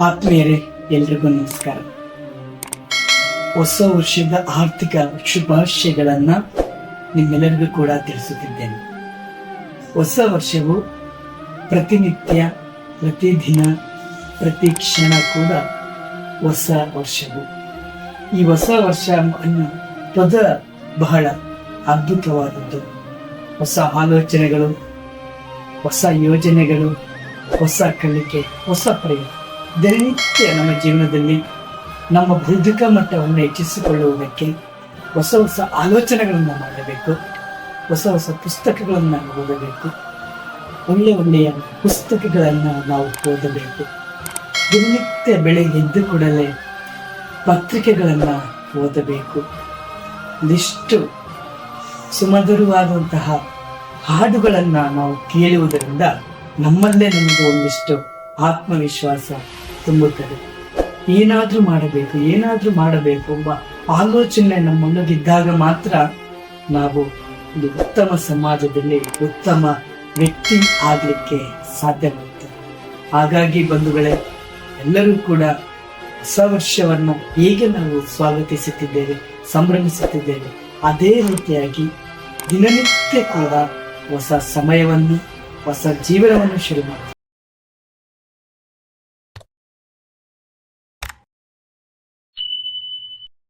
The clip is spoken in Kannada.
ಆತ್ಮೀಯರೇ, ಎಲ್ರಿಗೂ ನಮಸ್ಕಾರ. ಹೊಸ ವರ್ಷದ ಆರ್ಥಿಕ ಶುಭಾಶಯಗಳನ್ನ ನಿಮ್ಮೆಲ್ಲರಿಗೂ ಕೂಡ ತಿಳಿಸುತ್ತಿದ್ದೇನೆ. ಹೊಸ ವರ್ಷವು ಪ್ರತಿನಿತ್ಯ, ಪ್ರತಿದಿನ, ಪ್ರತಿ ಕ್ಷಣ ಕೂಡ ಹೊಸ ವರ್ಷವು. ಈ ಹೊಸ ವರ್ಷ ಅನ್ನು ಪದ ಬಹಳ ಅದ್ಭುತವಾದದ್ದು. ಹೊಸ ಆಲೋಚನೆಗಳು, ಹೊಸ ಯೋಜನೆಗಳು, ಹೊಸ ಕಲಿಕೆ, ಹೊಸ ಪ್ರಯೋಗ. ದಿನನಿತ್ಯ ನಮ್ಮ ಜೀವನದಲ್ಲಿ ನಮ್ಮ ಬೌದ್ಧಿಕ ಮಟ್ಟವನ್ನು ಹೆಚ್ಚಿಸಿಕೊಳ್ಳುವುದಕ್ಕೆ ಹೊಸ ಹೊಸ ಆಲೋಚನೆಗಳನ್ನು ಮಾಡಬೇಕು. ಹೊಸ ಹೊಸ ಪುಸ್ತಕಗಳನ್ನು ಓದಬೇಕು. ಒಳ್ಳೆಯ ಒಳ್ಳೆಯ ಪುಸ್ತಕಗಳನ್ನು ನಾವು ಓದಬೇಕು. ದಿನನಿತ್ಯ ಬೆಳಗ್ಗೆ ಎದ್ದು ಕೂಡಲೇ ಪತ್ರಿಕೆಗಳನ್ನು ಓದಬೇಕು. ಒಂದಿಷ್ಟು ಸುಮಧುರವಾದಂತಹ ಹಾಡುಗಳನ್ನು ನಾವು ಕೇಳುವುದರಿಂದ ನಮ್ಮಲ್ಲೇ ನಮಗೆ ಒಂದಿಷ್ಟು ಆತ್ಮವಿಶ್ವಾಸ ತುಂಬುತ್ತದೆ. ಏನಾದ್ರೂ ಮಾಡಬೇಕು ಏನಾದ್ರೂ ಮಾಡಬೇಕು ಎಂಬ ಆಲೋಚನೆ ನಮ್ಮೊಳಗಿದ್ದಾಗ ಮಾತ್ರ ನಾವು ಒಂದು ಉತ್ತಮ ಸಮಾಜದಲ್ಲಿ ಉತ್ತಮ ವ್ಯಕ್ತಿ ಆಗ್ಲಿಕ್ಕೆ ಸಾಧ್ಯವಾಗುತ್ತೆ. ಹಾಗಾಗಿ ಬಂಧುಗಳೇ, ಎಲ್ಲರೂ ಕೂಡ ಹೊಸ ವರ್ಷವನ್ನು ಹೇಗೆ ನಾವು ಸ್ವಾಗತಿಸುತ್ತಿದ್ದೇವೆ, ಸಂಭ್ರಮಿಸುತ್ತಿದ್ದೇವೆ, ಅದೇ ರೀತಿಯಾಗಿ ದಿನನಿತ್ಯ ಕೂಡ ಹೊಸ ಸಮಯವನ್ನು, ಹೊಸ ಜೀವನವನ್ನು ಶುರು ಮಾಡಿ